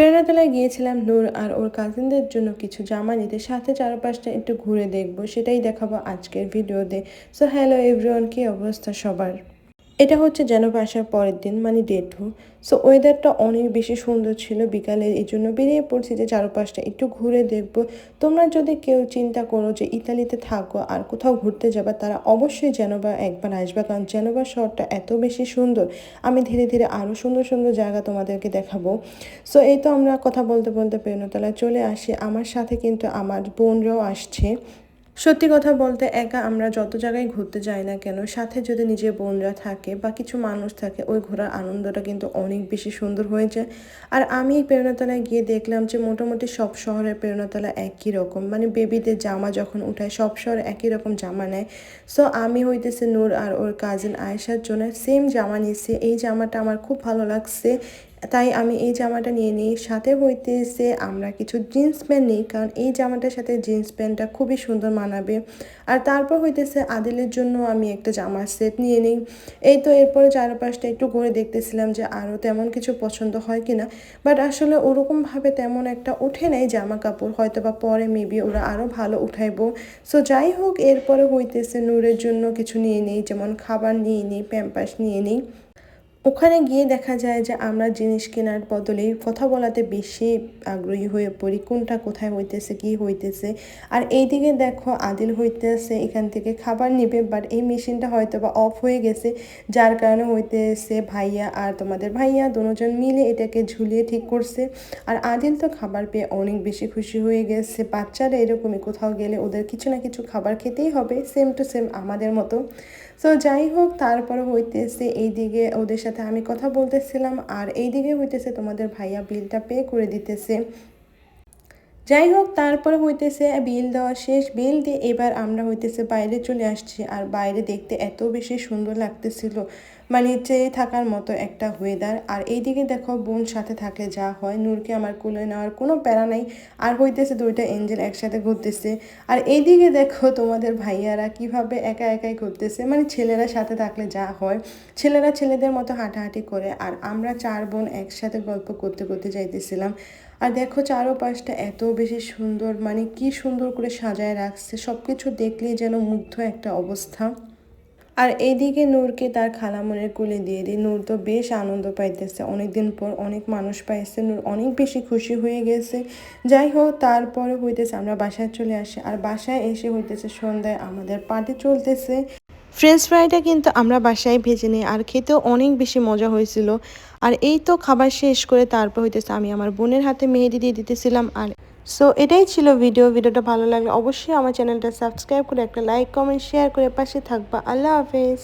প্রেরণাতলায় গিয়েছিলাম নূর আর ওর কাজিনদের জন্য কিছু জামা নিতে। সাথে চারপাশটা একটু ঘুরে দেখব, সেটাই দেখাবো আজকের ভিডিওতে সো হ্যালো এভরিওয়ান কী অবস্থা সবার? এটা হচ্ছে যেন আসার পরের দিন মানে ডে টু সো ওয়েদারটা অনেক বেশি সুন্দর ছিল বিকালে, এই জন্য বেরিয়ে পড়ছি যে চারপাশটা একটু ঘুরে দেখব। তোমরা যদি কেউ চিন্তা করো যে ইতালিতে থাকো আর কোথাও ঘুরতে যাবা, তারা অবশ্যই জেনোবা একবার আসবে, কারণ জেনোবা শহরটা এত বেশি সুন্দর। আমি ধীরে ধীরে আরও সুন্দর সুন্দর জায়গা তোমাদেরকে দেখাবো। সো এই তো আমরা কথা বলতে বলতে প্রেরণতলায় চলে আসি। আমার সাথে কিন্তু আমার বোনরাও আসছে। সত্যি কথা বলতে একা আমরা যত জায়গায় ঘুরতে যাই না কেন, সাথে যদি নিজের বোনরা থাকে বা কিছু মানুষ থাকে, ওই ঘোরার আনন্দটা কিন্তু অনেক বেশি সুন্দর হয়েছে আর আমি এই প্রেরণাতলায় গিয়ে দেখলাম যে মোটামুটি সব শহরের প্রেরণাতলা একই রকম। মানে বেবিদের জামা যখন উঠায়, সব শহরে একই রকম জামা নেয়। সো আমি হইতেছে নূর আর ওর কাজিন আয়েশার জন্য সেম জামা নিয়েছি। এই জামাটা আমার খুব ভালো লাগছে। তাই আমি এই জামাটা নিয়ে নিই। সাথে হইতেছে আমরা কিছু জিন্স প্যান্ট নিই, কারণ এই জামাটার সাথে জিন্স প্যান্টটা খুবই সুন্দর মানাবে। আর তারপর হইতেছে আদিলের জন্য আমি একটা জামার সেট নিয়ে নিই। এই তো এরপরে চারপাশটা একটু ঘুরে দেখতেছিলাম যে আরও তেমন কিছু পছন্দ হয় কিনা। বাট আসলে ওরকমভাবে তেমন একটা উঠে নেই জামা কাপড় হয়তো বা পরে মেবি ওরা আরও ভালো উঠাইবো। সো যাই হোক, এরপরে হইতেছে নূরের জন্য কিছু নিয়ে নিই, যেমন খাবার নিয়ে নিই প্যাম্পাস নিয়ে নিই। ওখানে গিয়ে দেখা যায় যে আমরা জিনিস কেনার বদলে কথা বলাতে বেশি আগ্রহী হয়ে পড়ি, কোনটা কোথায় হইতেছে, কি হইতেছে। আর এইদিকে দেখো আদিল হইতেছে, এখান থেকে খাবার নিবে বাট এই মেশিনটা হয়তো বা অফ হয়ে গেছে। যার কারণে হইতেছে ভাইয়া আর তোমাদের ভাইয়া দুজন মিলে এটাকে ঝুলিয়ে ঠিক করছে। আর আদিল তো খাবার পেয়ে অনেক বেশি খুশি হয়ে গেছে। বাচ্চারা এরকমই কোথাও গেলে ওদের কিছু না কিছু খাবার খেতেই হবে সেম টু সেম আমাদের মতো। সো যাই হোক, তারপরে হইতেছে এইদিকে ওদের সাথে আমি কথা বলতেছিলাম আর এইদিকে হইতেছে তোমাদের ভাইয়া বিলটা পে করে দিতেছে। যাই হোক তারপরে হইতেছে বিল দেওয়া শেষ। বিল দিয়ে এবার আমরা হইতেছে বাইরে চলে আসছি। আর বাইরে দেখতে এত বেশি সুন্দর লাগতেছিল। মানে চেয়ে থাকার মতো একটা ওয়েদার আর এইদিকে দেখো, বোন সাথে থাকলে যা হয়। নূরকে আমার কোলে নেওয়ার কোনো প্যারা নাই। আর হইতেছে দুইটা এঞ্জেল একসাথে ঘুরতেছে। আর এইদিকে দেখো, তোমাদের ভাইয়ারা কীভাবে একা একাই ঘুরতেছে। মানে ছেলেরা সাথে থাকলে যা হয়। ছেলেরা ছেলেদের মতো হাঁটাহাঁটি করে। আর আমরা চার বোন একসাথে গল্প করতে করতে যাইতেছিলাম। আর দেখো চারোপাশটা এত বেশি সুন্দর মানে কি সুন্দর করে সাজায় রাখছে। সব কিছু দেখলেই যেন মুগ্ধ একটা অবস্থা। আর এইদিকে নূরকে তার খালামনের কোলে দিয়ে দিই। নূর তো বেশ আনন্দ পাইতেছে। অনেকদিন পর অনেক মানুষ পাইছে। নূর অনেক বেশি খুশি হয়ে গেছে। যাই হোক, তারপরে হইতেছে আমরা বাসায় চলে আসি। আর বাসায় এসে হইতেছে সন্ধ্যায় আমাদের পার্টি চলতেছে। ফ্রেঞ্চ ফ্রাইটা কিন্তু আমরা বাসায় ভেজে নিই, আর খেতেও অনেক বেশি মজা হয়েছিল। আর এই তো খাবার শেষ করে তারপর হইতেছে আমি আমার বোনের হাতে মেহেদি দিয়ে দিতেছিলাম, আর সো এটাই ছিল ভিডিও ভিডিওটা ভালো লাগলে অবশ্যই আমার চ্যানেলটা সাবস্ক্রাইব করে একটা লাইক কমেন্ট শেয়ার করে পাশে থাকবা। আল্লাহ হাফেজ।